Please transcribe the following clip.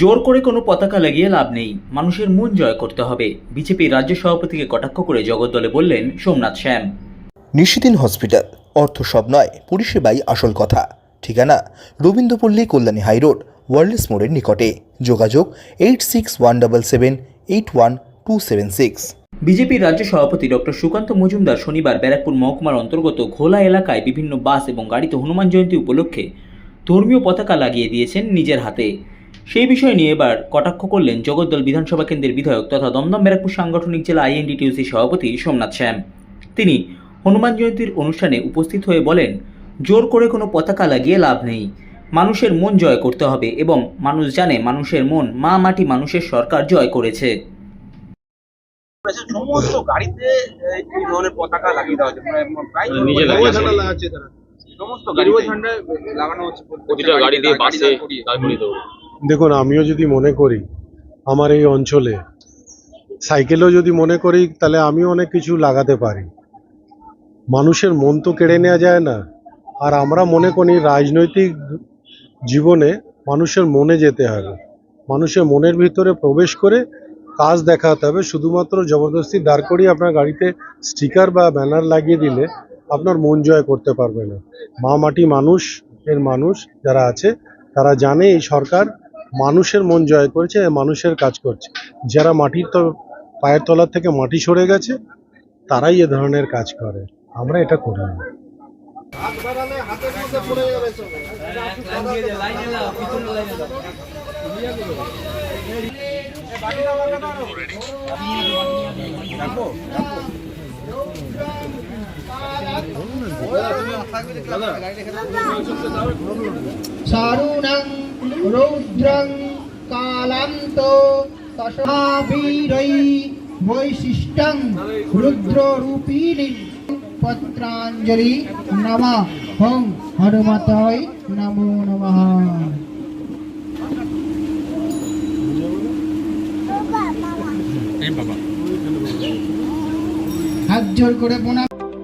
জোর করে কোনো পতাকা লাগিয়ে লাভ নেই। মানুষের মন জয় করতে হবে। বিজেপির রাজ্য সভাপতিকে কটাক্ষ করে জগদ্দলে বললেন সোমনাথ শ্যাম। নিশিদিন হসপিটাল অর্থ সব নয় পরিষেবাই আসল কথা। ঠিকানা রবীন্দ্রপল্লী কল্যাণী হাইরোড ওয়ার্ল্ডস মোড়ের নিকটে। যোগাযোগ eight six one double seven eight one two seven six. বিজেপির রাজ্য সভাপতি ডক্টর সুকান্ত মজুমদার শনিবার ব্যারাকপুর মহকুমার অন্তর্গত ঘোলা এলাকায় বিভিন্ন বাস এবং গাড়িতে হনুমান জয়ন্তী উপলক্ষে ধর্মীয় পতাকা লাগিয়ে দিয়েছেন নিজের হাতে। সেই বিষয় নিয়ে এবার কটাক্ষ করলেন জগদ্দল বিধানসভা কেন্দ্রের বিধায়ক তথা দমদম ব্যারাকপুর সাংগঠনিক জেলা আইএনডিটিউসি সভাপতি সোমনাথ শ্যাম। তিনি হনুমান জয়ন্তীর অনুষ্ঠানে উপস্থিত হয়ে বলেন জোর করে কোনো পতাকা লাগিয়ে লাভ নেই। মানুষের মন জয় করতে হবে এবং মানুষ জানে মানুষের মন মা মাটি মানুষের সরকার জয় করেছে। সমস্ত গাড়িতে এই ধরনের পতাকা লাগিয়ে দেওয়া হচ্ছে? মানে প্রায়। সমস্ত গাড়িতে লাগানো হচ্ছে। প্রতিটা গাড়ি দিয়ে বাসে দেখুন, আমিও যদি মনে করি আমার এই অঞ্চলে, সাইকেলও যদি মনে করি, তাহলে আমিও অনেক কিছু লাগাতে পারি। মানুষের মন তো কেড়ে নেওয়া যায় না। আর আমরা মনে করি, রাজনৈতিক জীবনে মানুষের মনে যেতে হবে। মানুষের মনের ভিতরে প্রবেশ করে কাজ দেখাতে হবে। শুধুমাত্র জবরদস্তি দাঁড় করিয়ে আপনার গাড়িতে স্টিকার বা ব্যানার লাগিয়ে দিলে আপনার মন জয় করতে পারবে না। মা মাটি মানুষ, এর মানুষ যারা আছে, তারা জানে এই সরকার মানুষের মন জয় করেছে, মানুষের কাজ করছে। যারা মাটির তো পায়ের তলার থেকে মাটি সরে গেছে, তারাই এ ধরনের কাজ করে। আমরা এটা করি না। সারুণং রৌদ্রং কালান্ত বৈশিষ্ট্যং রুদ্ররূপিণী পত্রাঞ্জলি নম হং হনুমতয় নমো নমঃ হাত জোর করে প্রণাম